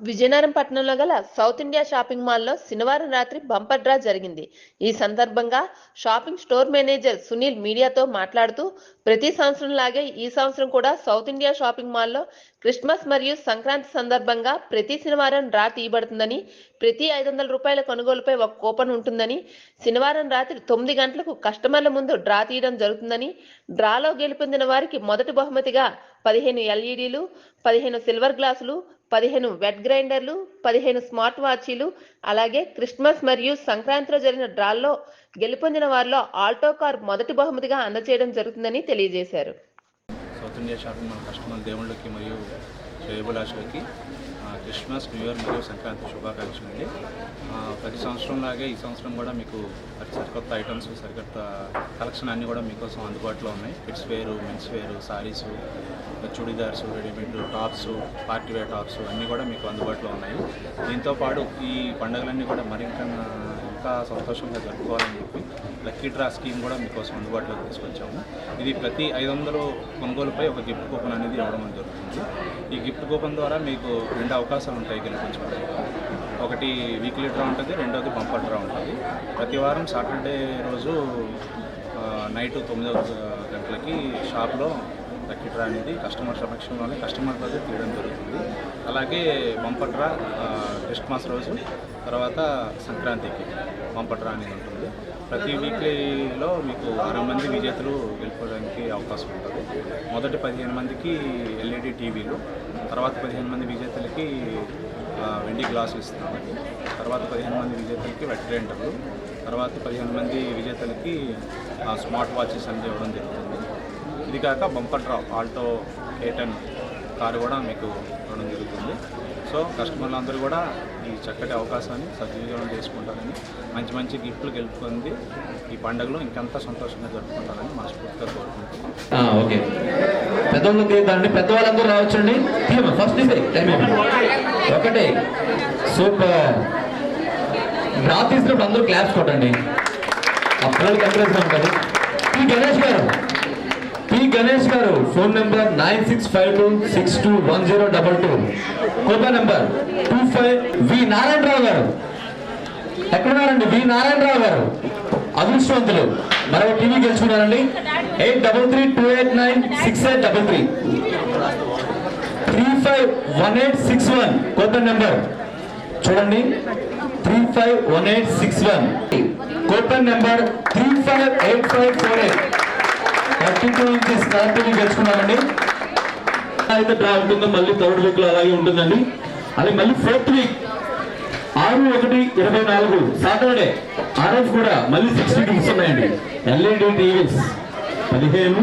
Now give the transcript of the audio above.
విజయనగరం పట్టణంలో గల south India shopping మాల్లో శనివారం రాత్రి బంపర్ డ్రా జరిగింది. ఈ సందర్భంగా షాపింగ్ స్టోర్ మేనేజర్ సునీల్ మీడియాతో మాట్లాడుతూ ప్రతి సంవత్సరం లాగే ఈ సంవత్సరం కూడా సౌత్ ఇండియా షాపింగ్ మాల్లో క్రిస్మస్ మరియు సంక్రాంతి సందర్భంగా ప్రతి శనివారం డ్రా తీయబడుతుందని ప్రతి ఐదు వందల రూపాయల కొనుగోలుపై ఒక కూపన్ ఉంటుందని శనివారం రాత్రి తొమ్మిది గంటలకు కస్టమర్ల ముందు డ్రా తీయడం జరుగుతుందని డ్రాలో గెలుపొందిన వారికి మొదటి బహుమతిగా పదిహేను ఎల్ఈడీలు పదిహేను సిల్వర్ గ్లాసులు పదిహేను వెట్ గ్రైండర్లు పదిహేను స్మార్ట్ వాచీలు అలాగే క్రిస్మస్ మరియు సంక్రాంతిలో జరిగిన డ్రాల్లో గెలుపొందిన వారిలో ఆల్టో కార్ మొదటి బహుమతిగా అందజేయడం జరుగుతుందని తెలియజేశారు. సౌత్ ఇండియా షాపింగ్ మన కస్టమర్ దేవుళ్ళకి మరియు శ్రేయభిలాషులకి క్రిస్మస్ న్యూ ఇయర్ మరియు సంక్రాంతి శుభాకాంక్షలు అండి. ప్రతి సంవత్సరం లాగే ఈ సంవత్సరం కూడా మీకు సరికొత్త ఐటమ్స్ సరికొత్త కలెక్షన్ అన్నీ కూడా మీకోసం అందుబాటులో ఉన్నాయి. కిడ్స్ వేరు మెన్స్ వేరు saris chudidars readymade tops party wear tops అన్నీ కూడా మీకు అందుబాటులో ఉన్నాయి. దీంతో పాటు ఈ పండుగలన్నీ కూడా మరింత ఇంకా సంతోషంగా జరుపుకోవాలని చెప్పి లక్కీ డ్రా స్కీమ్ కూడా మీకోసం అందుబాటులోకి తీసుకొచ్చాము. ఇది ప్రతి ఐదు వందలు కొనుగోలుపై ఒక గిఫ్ట్ కూపన్ అనేది ఇవ్వడం జరుగుతుంది. ఈ గిఫ్ట్ కూపన్ ద్వారా మీకు రెండు అవకాశాలు ఉంటాయి గెలిపించుకోవడానికి ఒకటి వీక్లీ డ్రా ఉంటుంది రెండోది బంపర్ డ్రా ఉంటుంది. ప్రతి వారం సాటర్డే రోజు నైట్ తొమ్మిదో గంటలకి షాప్లో లక్కీ డ్రా అనేది కస్టమర్ సమక్షంలోనే కస్టమర్ దగ్గర తీయడం జరుగుతుంది. అలాగే బంపట్రా క్రిస్మస్ రోజు తర్వాత సంక్రాంతికి బంపట్రా అనేది ఉంటుంది. ప్రతి వీక్లీలో మీకు అరవై మంది విజేతలు గెలుపుకోవడానికి అవకాశం ఉంటుంది. మొదటి పదిహేను మందికి ఎల్ఈడి టీవీలు తర్వాత పదిహేను మంది విజేతలకి వెండి గ్లాసులు ఇస్తున్నాము తర్వాత పదిహేను మంది విజేతలకి వెట్రేంటర్లు తర్వాత పదిహేను మంది విజేతలకి స్మార్ట్ వాచెస్ అనేది ఇవ్వడం జరుగుతుంది. ఇది కాక బంపర్ డ్రా ఆల్టో ఏటన్ కారు కూడా మీకు ఇవ్వడం జరుగుతుంది. సో కస్టమర్లు అందరూ కూడా ఈ చక్కటి అవకాశాన్ని సద్వినియోగం చేసుకుంటారని మంచి మంచి గిఫ్ట్లు గెలుపుకుంది ఈ పండుగలో ఇంకంతా సంతోషంగా జరుపుకుంటారని మనస్ఫూర్తిగా కోరుకుంటున్నాం. ఓకే. పెద్దవాళ్ళు తీద్దండి పెద్దవాళ్ళందరూ రావచ్చండి. ఫస్ట్ ఒకటే టైం అయిపోయింది. సూపర్ డ్రా తీసినప్పుడు అందరూ క్లాప్స్ కొట్టండి. అప్పుడు పిల్లలకి ఉంటుంది? గణేష్ గారు గణేష్ గారు phone number nine six five two six two one zero double two. Coupon number two five V Narayanarao గారు. ఎక్కడున్నారండి వి నారాయణరావు గారు. అదృష్టవంతులు. మరో TV గెలుచుకున్నారండి. Eight double three two eight nine six eight double three. Three five one eight six one. కొత్త number. చూడండి. Three five one eight six one. Coupon number three five eight five four eight. Thirty two inches కరెక్ట్గా TV అయితే draw ఉంటుందో మళ్ళీ third వీక్లో అలాగే ఉంటుందండి. అది మళ్ళీ ఫోర్త్ వీక్. ఆరు ఒకటి ఇరవై నాలుగు సాటర్డే. ఆ రోజు కూడా మళ్ళీ సిక్స్టీ టీవీస్ ఉన్నాయండి. LED TVs. పదిహేను